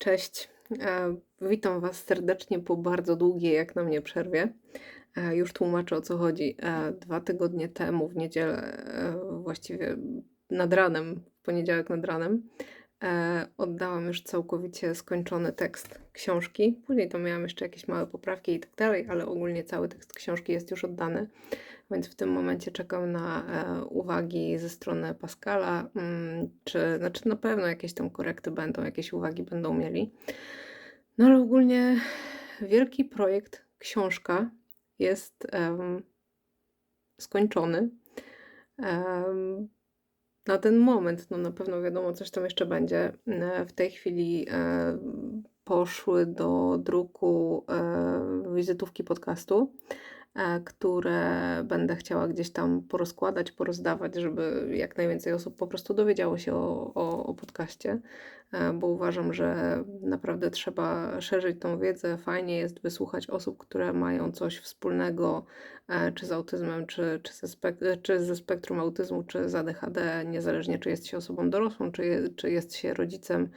Cześć. E, Witam Was serdecznie po bardzo długiej, jak na mnie, przerwie. E, Już tłumaczę o co chodzi. E, Dwa tygodnie temu, w niedzielę, właściwie nad ranem, w poniedziałek nad ranem, oddałam już całkowicie skończony tekst książki. Później to miałam jeszcze jakieś małe poprawki i tak dalej, ale ogólnie cały tekst książki jest już oddany. Więc w tym momencie czekam na e, uwagi ze strony Pascala, mm, czy znaczy na pewno jakieś tam korekty będą, jakieś uwagi będą mieli. No ale ogólnie wielki projekt, książka jest em, skończony. Em, na ten moment, no na pewno wiadomo, coś tam jeszcze będzie. E, W tej chwili e, poszły do druku e, wizytówki podcastu, które będę chciała gdzieś tam porozkładać, porozdawać, żeby jak najwięcej osób po prostu dowiedziało się o, o, o podcaście, e, bo uważam, że naprawdę trzeba szerzyć tą wiedzę. Fajnie jest wysłuchać osób, które mają coś wspólnego, e, czy z autyzmem, czy, czy, ze, spek- czy ze spektrum autyzmu, czy z ADHD, niezależnie czy jest się osobą dorosłą, czy, je, czy jest się rodzicem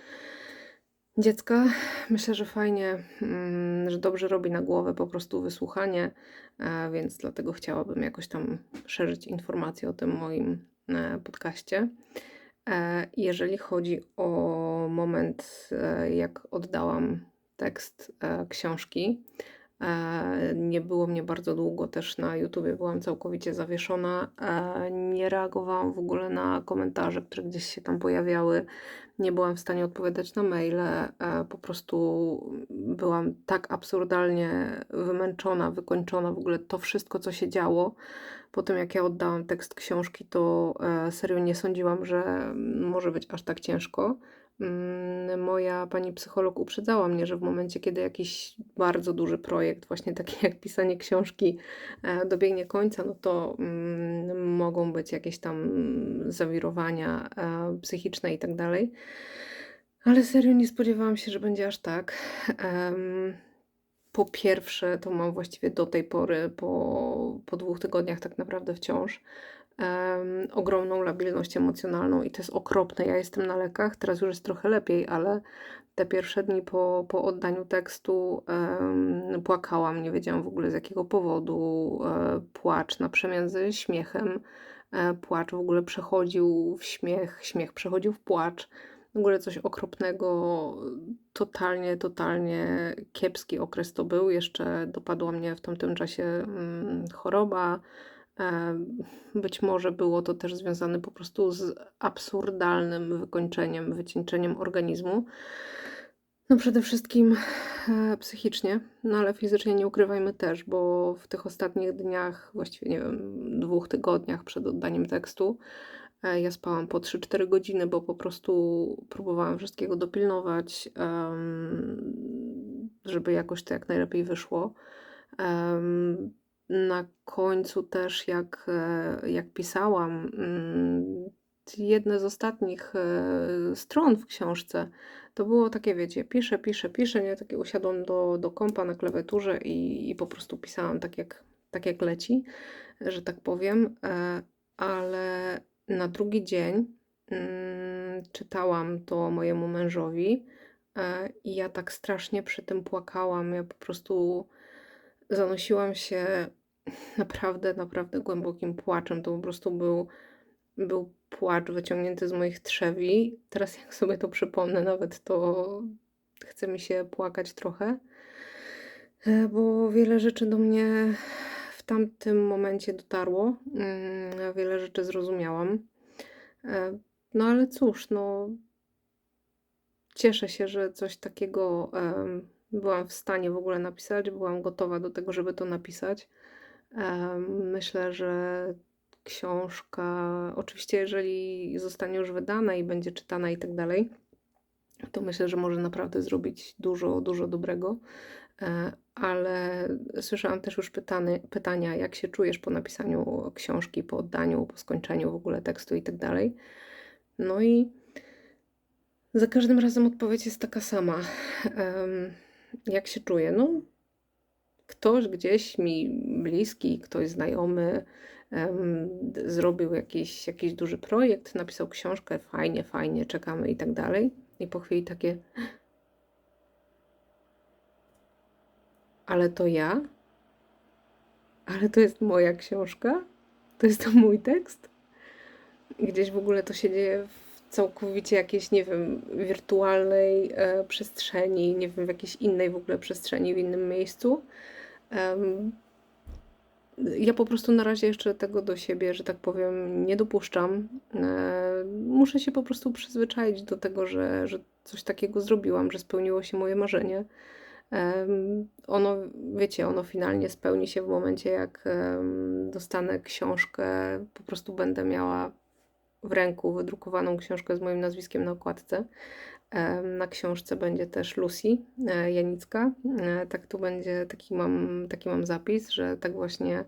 dziecka. Myślę, że fajnie, mm, że dobrze robi na głowę po prostu wysłuchanie, e, więc dlatego chciałabym jakoś tam szerzyć informacje o tym moim e, podcaście. E, Jeżeli chodzi o moment, jak oddałam tekst książki, nie było mnie bardzo długo też na YouTubie, byłam całkowicie zawieszona. e, Nie reagowałam w ogóle na komentarze, które gdzieś się tam pojawiały. Nie byłam w stanie odpowiadać na maile. e, Po prostu byłam tak absurdalnie wymęczona, wykończona w ogóle to wszystko, co się działo. Po tym, jak ja oddałam tekst książki, to e, serio nie sądziłam, że może być aż tak ciężko. Mm, Moja pani psycholog uprzedzała mnie, że w momencie, kiedy jakiś bardzo duży projekt, właśnie taki jak pisanie książki, e, dobiegnie końca, no to mm, mogą być jakieś tam zawirowania e, psychiczne i tak dalej. Ale serio nie spodziewałam się, że będzie aż tak. Po pierwsze, to mam właściwie do tej pory, po, po dwóch tygodniach tak naprawdę wciąż, em, ogromną labilność emocjonalną i to jest okropne. Ja jestem na lekach, teraz już jest trochę lepiej, ale te pierwsze dni po, po oddaniu tekstu em, płakałam, nie wiedziałam w ogóle z jakiego powodu. E, płacz na przemian ze śmiechem. E, płacz w ogóle przechodził w śmiech, śmiech przechodził w płacz. W ogóle coś okropnego, totalnie, totalnie kiepski okres to był. Jeszcze dopadła mnie w tamtym czasie mm, choroba. E, Być może było to też związane po prostu z absurdalnym wykończeniem, wycieńczeniem organizmu. No przede wszystkim e, psychicznie, no ale fizycznie nie ukrywajmy też, bo w tych ostatnich dniach, właściwie nie wiem, dwóch tygodniach przed oddaniem tekstu, e, ja spałam po 3-4 godziny, bo po prostu próbowałam wszystkiego dopilnować, żeby jakoś to jak najlepiej wyszło. Na końcu też, jak, e, jak pisałam, mm, jedne z ostatnich e, stron w książce, to było takie, wiecie, piszę, piszę, piszę, nie? Takie usiadłam do, do kompa na klawiaturze i, i po prostu pisałam tak jak, tak jak leci, że tak powiem, e, ale na drugi dzień mm, czytałam to mojemu mężowi i ja tak strasznie przy tym płakałam. Ja po prostu zanosiłam się naprawdę, naprawdę głębokim płaczem. To po prostu był, był płacz wyciągnięty z moich trzewi. Teraz jak sobie to przypomnę nawet, to chce mi się płakać trochę, e, bo wiele rzeczy do mnie w tamtym momencie dotarło. Mm, Wiele rzeczy zrozumiałam. E, No ale cóż, no cieszę się, że coś takiego byłam w stanie w ogóle napisać. Byłam gotowa do tego, żeby to napisać. Myślę, że książka, oczywiście, jeżeli zostanie już wydana i będzie czytana i tak dalej, to myślę, że może naprawdę zrobić dużo, dużo dobrego. E, Ale słyszałam też już pytany, pytania, jak się czujesz po napisaniu książki, po oddaniu, po skończeniu w ogóle tekstu i tak dalej. No i za każdym razem odpowiedź jest taka sama. Jak się czuję? No, ktoś gdzieś mi bliski, ktoś znajomy um, zrobił jakiś, jakiś duży projekt, napisał książkę, fajnie, fajnie, czekamy i tak dalej. I po chwili takie. Ale to ja? Ale to jest moja książka? To jest to mój tekst? Gdzieś w ogóle to się dzieje w całkowicie jakiejś, nie wiem, wirtualnej e, przestrzeni, nie wiem, w jakiejś innej w ogóle przestrzeni, w innym miejscu. Um, ja po prostu na razie jeszcze tego do siebie, że tak powiem, nie dopuszczam. E, muszę się po prostu przyzwyczaić do tego, że, że coś takiego zrobiłam, że spełniło się moje marzenie. Ono, wiecie, ono finalnie spełni się w momencie, jak dostanę książkę, po prostu będę miała w ręku wydrukowaną książkę z moim nazwiskiem na okładce. Na książce będzie też Lucy e, Janicka. E, tak tu będzie, taki mam, taki mam zapis, że tak właśnie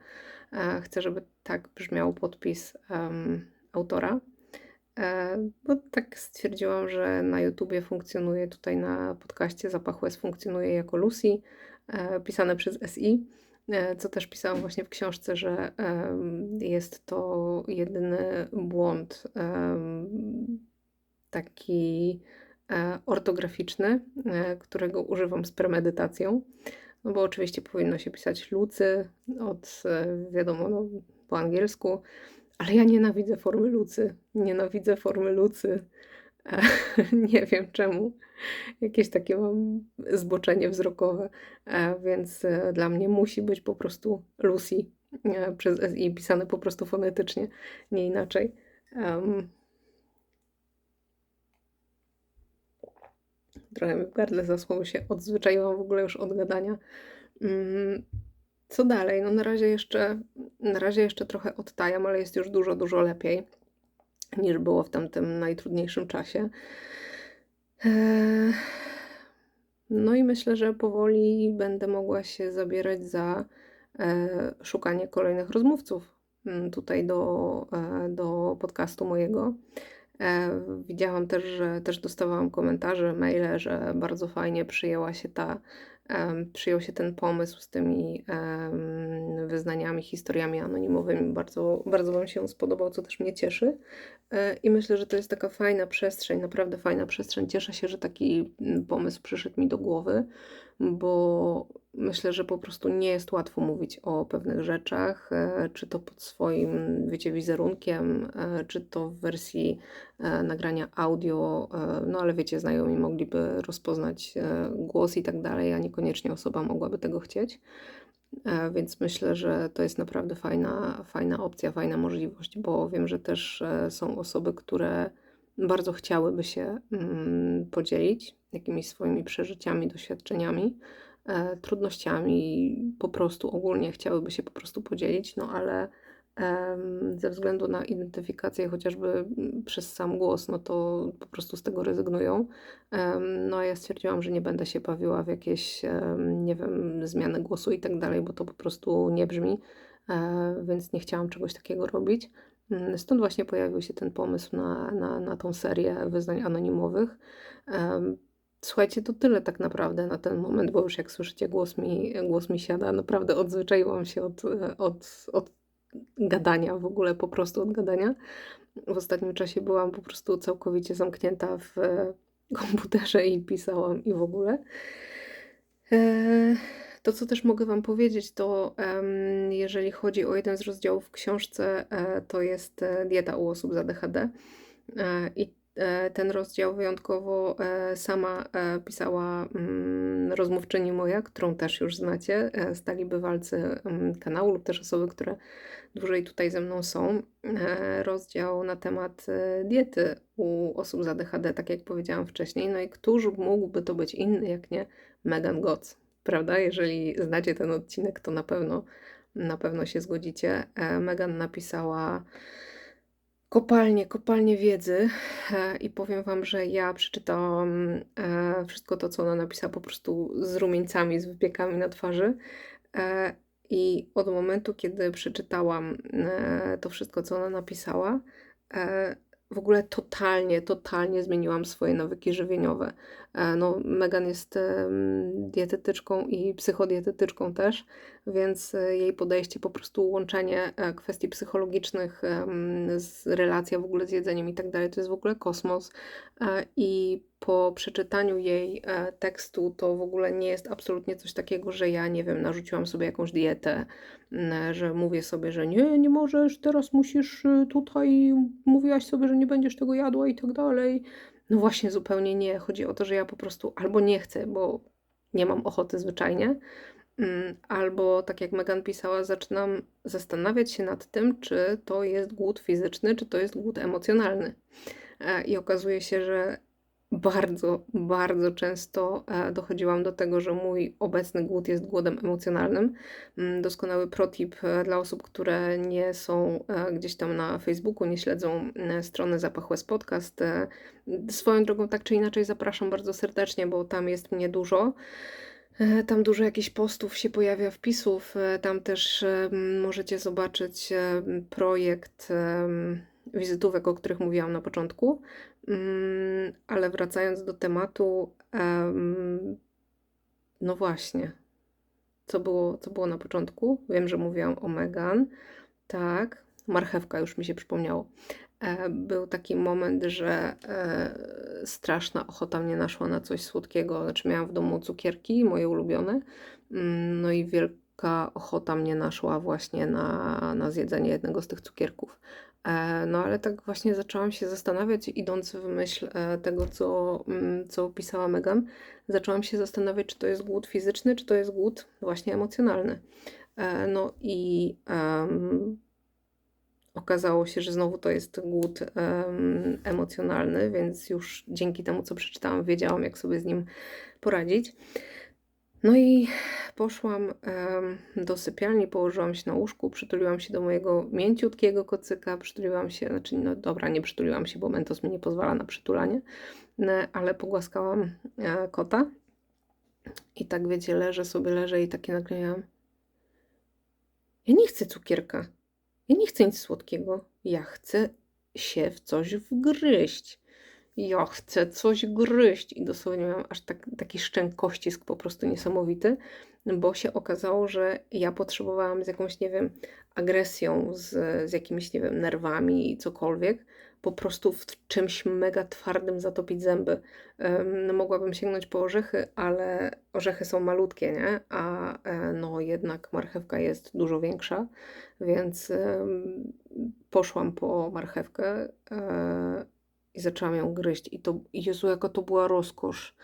e, chcę, żeby tak brzmiał podpis um, autora. Bo tak stwierdziłam, że na YouTubie funkcjonuje, tutaj na podcaście Zapachłes funkcjonuje jako Lucy, pisane przez SI, co też pisałam właśnie w książce, że jest to jedyny błąd taki E, ortograficzny, e, którego używam z premedytacją. No bo oczywiście powinno się pisać lucy od, e, wiadomo, no, po angielsku, ale ja nienawidzę formy lucy. Nienawidzę formy lucy. Nie wiem czemu. Jakieś takie mam zboczenie wzrokowe, więc dla mnie musi być po prostu Lucy przez SI pisane po prostu fonetycznie, nie inaczej. Um, Trochę mi w gardle zasłał się, odzwyczaiłam w ogóle już od gadania. Mm, co dalej? No na razie jeszcze, na razie jeszcze trochę odtajam, ale jest już dużo, dużo lepiej niż było w tamtym najtrudniejszym czasie. Eee, no i myślę, że powoli będę mogła się zabierać za e, szukanie kolejnych rozmówców mm, tutaj do, e, do podcastu mojego. E, widziałam też, że też dostawałam komentarze, maile, że bardzo fajnie przyjęła się ta, przyjął się ten pomysł z tymi wyznaniami, historiami anonimowymi. Bardzo, bardzo Wam się spodobał, co też mnie cieszy. E, I myślę, że to jest taka fajna przestrzeń, naprawdę fajna przestrzeń. Cieszę się, że taki mm, pomysł przyszedł mi do głowy, bo myślę, że po prostu nie jest łatwo mówić o pewnych rzeczach, e, czy to pod swoim, wiecie, wizerunkiem, e, czy to w wersji e, nagrania audio, no ale wiecie, znajomi mogliby rozpoznać głos i tak dalej, a niekoniecznie osoba mogłaby tego chcieć. Więc myślę, że to jest naprawdę fajna, fajna opcja, fajna możliwość, bo wiem, że też są osoby, które bardzo chciałyby się mm, podzielić jakimiś swoimi przeżyciami, doświadczeniami, e, trudnościami, po prostu ogólnie chciałyby się po prostu podzielić, no ale ze względu na identyfikację chociażby mm, przez sam głos, no to po prostu z tego rezygnują. No a ja stwierdziłam, że nie będę się bawiła w jakieś, nie wiem, zmiany głosu i tak dalej, bo to po prostu nie brzmi, e, więc nie chciałam czegoś takiego robić. Mm, stąd właśnie pojawił się ten pomysł na, na, na tą serię wyznań anonimowych. Słuchajcie, to tyle tak naprawdę na ten moment, bo już jak słyszycie, głos mi, głos mi siada. Naprawdę odzwyczaiłam się od, od, od gadania, w ogóle po prostu od gadania. W ostatnim czasie byłam po prostu całkowicie zamknięta w komputerze i pisałam i w ogóle. To, co też mogę Wam powiedzieć, to jeżeli chodzi o jeden z rozdziałów w książce, e, to jest e, dieta u osób z ADHD. I E, ten rozdział wyjątkowo sama pisała mm, rozmówczyni moja, którą też już znacie, stali bywalcy mm, kanału lub też osoby, które dłużej tutaj ze mną są. Rozdział na temat diety u osób z ADHD, tak jak powiedziałam wcześniej. No i któż mógłby to być inny, jak nie Megan Gotts, prawda? Jeżeli znacie ten odcinek, to na pewno, na pewno się zgodzicie. Megan napisała kopalnie, kopalnie wiedzy e, i powiem Wam, że ja przeczytałam e, wszystko to, co ona napisała po prostu z rumieńcami, z wypiekami na twarzy. E, I od momentu, kiedy przeczytałam to wszystko, co ona napisała, w ogóle totalnie, totalnie zmieniłam swoje nawyki żywieniowe. E, no, Megan jest dietetyczką i psychodietetyczką też, więc e, jej podejście, po prostu łączenie e, kwestii psychologicznych z relacja w ogóle z jedzeniem i tak dalej, to jest w ogóle kosmos. I po przeczytaniu jej tekstu to w ogóle nie jest absolutnie coś takiego, że ja nie wiem, narzuciłam sobie jakąś dietę, że mówię sobie, że nie, nie możesz, teraz musisz y, tutaj, mówiłaś sobie, że nie będziesz tego jadła i tak dalej. No właśnie, zupełnie nie. Chodzi o to, że ja po prostu albo nie chcę, bo nie mam ochoty zwyczajnie, mm, albo tak jak Megan pisała, zaczynam zastanawiać się nad tym, czy to jest głód fizyczny, czy to jest głód emocjonalny. E, I okazuje się, że bardzo, bardzo często e, dochodziłam do tego, że mój obecny głód jest głodem emocjonalnym. Mm, doskonały protip e, dla osób, które nie są e, gdzieś tam na Facebooku, nie śledzą strony Zapach West Podcast. Swoją drogą, tak czy inaczej, zapraszam bardzo serdecznie, bo tam jest mnie dużo. Tam dużo jakichś postów się pojawia, wpisów. Tam też możecie zobaczyć projekt wizytówek, o których mówiłam na początku. Mm, ale wracając do tematu, no właśnie, co było, co było na początku? Wiem, że mówiłam o Megan. Tak, marchewka już mi się przypomniało. E, był taki moment, że e, straszna ochota mnie naszła na coś słodkiego. Znaczy, miałam w domu cukierki, moje ulubione. Mm, no i wielka ochota mnie naszła właśnie na, na zjedzenie jednego z tych cukierków. E, no ale tak właśnie zaczęłam się zastanawiać, idąc w myśl e, tego, co, mm, co opisała Megan, zaczęłam się zastanawiać, czy to jest głód fizyczny, czy to jest głód właśnie emocjonalny. E, no i um, okazało się, że znowu to jest głód um, emocjonalny, więc już dzięki temu, co przeczytałam, wiedziałam, jak sobie z nim poradzić. No i poszłam do sypialni, położyłam się na łóżku, przytuliłam się do mojego mięciutkiego kocyka, przytuliłam się, znaczy no dobra, nie przytuliłam się, bo mentos mi nie pozwala na przytulanie, ale pogłaskałam e, kota i tak wiecie, leżę sobie, leżę i takie nagle ja nie chcę cukierka, ja nie chcę nic słodkiego, ja chcę się w coś wgryźć ja chcę coś gryźć. I dosłownie miałam aż tak, taki szczękościsk po prostu niesamowity, bo się okazało, że ja potrzebowałam z jakąś, nie wiem, agresją, z, z jakimiś, nie wiem, nerwami i cokolwiek, po prostu w czymś mega twardym zatopić zęby. Um, mogłabym sięgnąć po orzechy, ale orzechy są malutkie, nie? A e, no jednak marchewka jest dużo większa, więc um, poszłam po marchewkę. E, i zaczęłam ją gryźć. I to, Jezu, jaka to była rozkosz.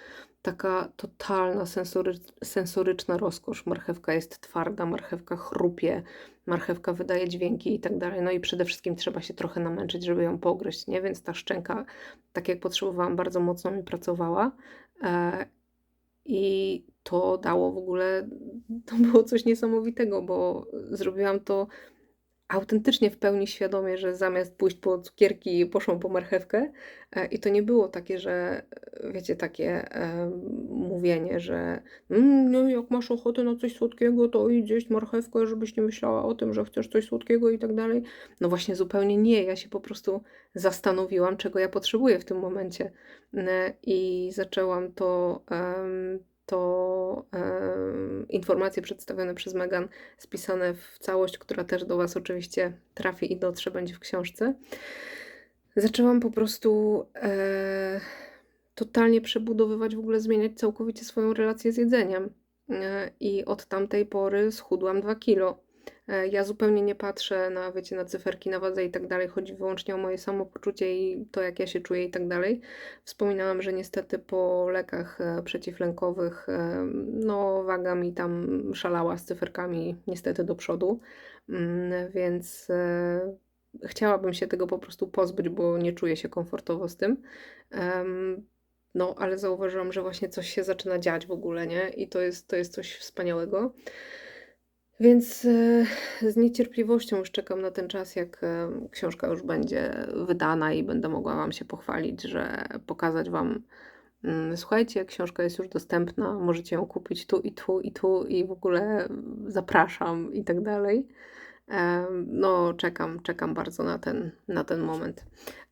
Taka totalna sensory, sensoryczna rozkosz. Marchewka jest twarda, marchewka chrupie, marchewka wydaje dźwięki i tak dalej. No i przede wszystkim trzeba się trochę namęczyć, żeby ją pogryźć, nie? Więc ta szczęka, tak jak potrzebowałam, bardzo mocno mi pracowała. E, I to dało w ogóle, to było coś niesamowitego, bo zrobiłam to autentycznie w pełni świadomie, że zamiast pójść po cukierki, poszłam po marchewkę. E, I to nie było takie, że e, wiecie, takie e, mówienie, że mm, no, jak masz ochotę na coś słodkiego, to idź zjeść marchewkę, żebyś nie myślała o tym, że chcesz coś słodkiego i tak dalej. No właśnie zupełnie nie. Ja się po prostu zastanowiłam, czego ja potrzebuję w tym momencie. E, I zaczęłam to to informacje przedstawione przez Megan, spisane w całość, która też do Was oczywiście trafi i dotrze, będzie w książce. Zaczęłam po prostu e, totalnie przebudowywać, w ogóle zmieniać całkowicie swoją relację z jedzeniem. E, I od tamtej pory schudłam 2 kilo. E, ja zupełnie nie patrzę na, wiecie, na cyferki, na wadze i tak dalej. Chodzi wyłącznie o moje samopoczucie i to, jak ja się czuję i tak dalej. Wspominałam, że niestety po lekach e, przeciwlękowych, e, no, waga mi tam szalała z cyferkami niestety do przodu, mm, więc chciałabym się tego po prostu pozbyć, bo nie czuję się komfortowo z tym. No, ale zauważyłam, że właśnie coś się zaczyna dziać w ogóle, nie? I to jest, to jest coś wspaniałego. Więc e, z niecierpliwością już czekam na ten czas, jak e, książka już będzie wydana i będę mogła Wam się pochwalić, że pokazać Wam, mm, słuchajcie, książka jest już dostępna, możecie ją kupić tu i tu i tu i w ogóle zapraszam i tak dalej. No czekam, czekam bardzo na ten, na ten moment.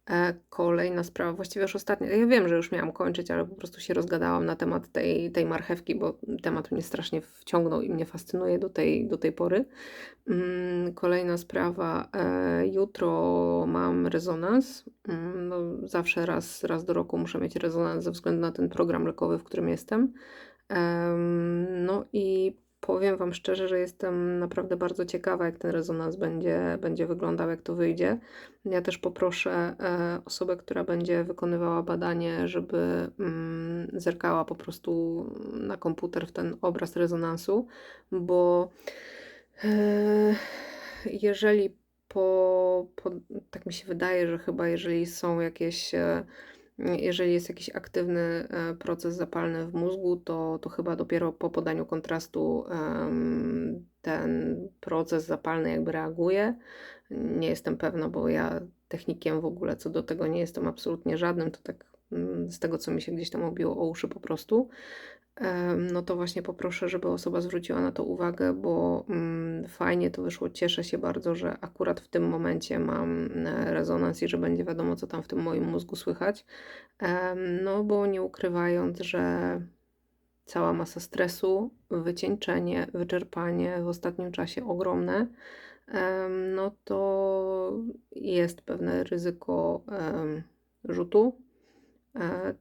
E, kolejna sprawa, właściwie już ostatnia. Ja wiem, że już miałam kończyć, ale po prostu się rozgadałam na temat tej, tej marchewki, bo temat mnie strasznie wciągnął i mnie fascynuje do tej, do tej pory. Mm, kolejna sprawa. E, jutro mam rezonans. Mm, no, zawsze raz, raz do roku muszę mieć rezonans ze względu na ten program lekowy, w którym jestem. Em, no i powiem Wam szczerze, że jestem naprawdę bardzo ciekawa, jak ten rezonans będzie, będzie wyglądał, jak to wyjdzie. Ja też poproszę e, osobę, która będzie wykonywała badanie, żeby mm, zerkała po prostu na komputer w ten obraz rezonansu, bo e, jeżeli po, po, tak mi się wydaje, że chyba jeżeli są jakieś e, jeżeli jest jakiś aktywny e, proces zapalny w mózgu, to, to chyba dopiero po podaniu kontrastu ten proces zapalny jakby reaguje. Nie jestem pewna, bo ja technikiem w ogóle co do tego nie jestem absolutnie żadnym, to tak mm, z tego, co mi się gdzieś tam obiło o uszy po prostu no to właśnie poproszę, żeby osoba zwróciła na to uwagę, bo mm, fajnie to wyszło. Cieszę się bardzo, że akurat w tym momencie mam e, rezonans i że będzie wiadomo, co tam w tym moim mózgu słychać. No bo nie ukrywając, że cała masa stresu, wycieńczenie, wyczerpanie w ostatnim czasie ogromne, no to jest pewne ryzyko rzutu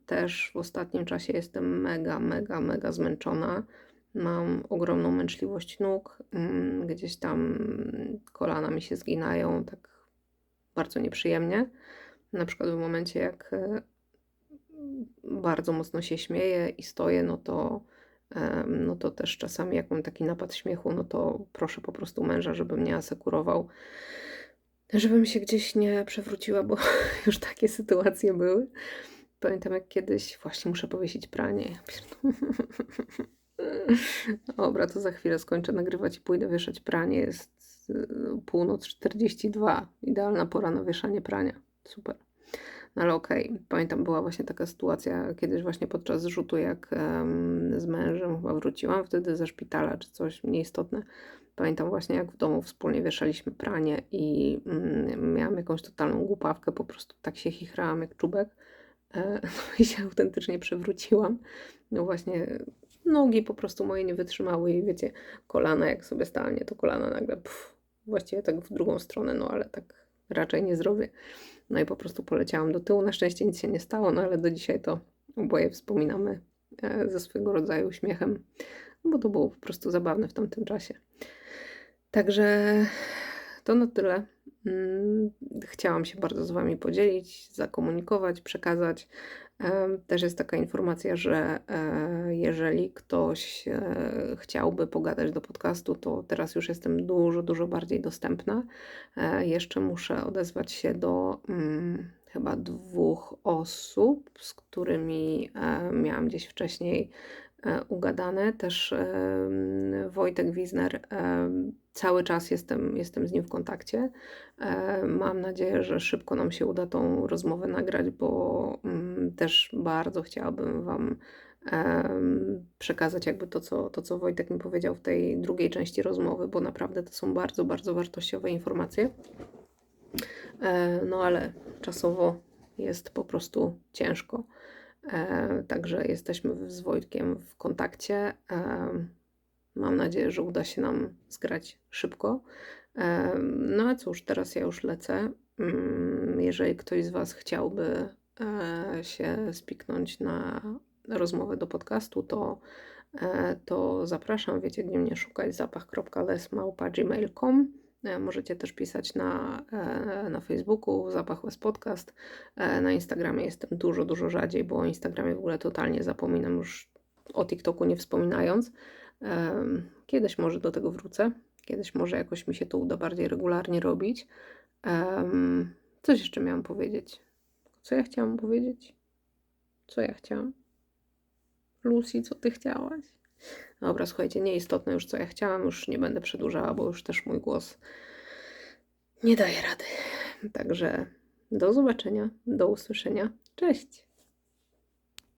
też w ostatnim czasie jestem mega, mega, mega zmęczona. Mam ogromną męczliwość nóg, mm, gdzieś tam kolana mi się zginają tak bardzo nieprzyjemnie. Na przykład w momencie, jak e, bardzo mocno się śmieję i stoję, no to, no to też czasami, jak mam taki napad śmiechu, no to proszę po prostu męża, żeby mnie asekurował, żebym się gdzieś nie przewróciła, bo już takie sytuacje były. Pamiętam jak kiedyś, właśnie muszę powiesić pranie. Dobra, to za chwilę skończę nagrywać i pójdę wieszać pranie. Jest y, północ 42. Idealna pora na wieszanie prania. Super. No ale okej, okay. pamiętam była właśnie taka sytuacja kiedyś właśnie podczas zrzutu, jak um, z mężem chyba wróciłam wtedy ze szpitala czy coś nieistotne. Pamiętam właśnie jak w domu wspólnie wieszaliśmy pranie i mm, miałam jakąś totalną głupawkę, po prostu tak się chichrałam jak czubek no i się autentycznie przewróciłam. No właśnie, nogi po prostu moje nie wytrzymały i wiecie, kolana jak sobie stanie, to kolana nagle pff, właściwie tak w drugą stronę, no ale tak raczej nie zrobię. No i po prostu poleciałam do tyłu. Na szczęście nic się nie stało, no ale do dzisiaj to oboje wspominamy e, ze swego rodzaju uśmiechem, bo to było po prostu zabawne w tamtym czasie. Także to na tyle. Mm, chciałam się bardzo z Wami podzielić, zakomunikować, przekazać. Też jest taka informacja, że e, jeżeli ktoś e, chciałby pogadać do podcastu, to teraz już jestem dużo, dużo bardziej dostępna. E, jeszcze muszę odezwać się do hmm, chyba dwóch osób, z którymi miałam gdzieś wcześniej ugadane. Też Wojtek Wizner cały czas jestem, jestem z nim w kontakcie. E, mam nadzieję, że szybko nam się uda tą rozmowę nagrać, bo mm, też bardzo chciałabym Wam przekazać jakby to co, to, co Wojtek mi powiedział w tej drugiej części rozmowy, bo naprawdę to są bardzo, bardzo wartościowe informacje. E, no ale czasowo jest po prostu ciężko. E, także jesteśmy z Wojtkiem w kontakcie. Mam nadzieję, że uda się nam zgrać szybko. No a cóż, teraz ja już lecę. Mm, jeżeli ktoś z Was chciałby e, się spiknąć na rozmowę do podcastu, to, e, to zapraszam. Wiecie, gdzie mnie szukać. zapach.lesmałpa.gmail.com e, Możecie też pisać na, na Facebooku Zapach West Podcast. Na Instagramie jestem dużo, dużo rzadziej, bo o Instagramie w ogóle totalnie zapominam już o TikToku nie wspominając. Kiedyś może do tego wrócę. Kiedyś może jakoś mi się to uda bardziej regularnie robić. Coś jeszcze miałam powiedzieć. Co ja chciałam powiedzieć? Co ja chciałam? Lucy, co ty chciałaś? Dobra, słuchajcie, nieistotne już co ja chciałam, już nie będę przedłużała, bo już też mój głos nie daje rady. Także do zobaczenia, do usłyszenia. Cześć!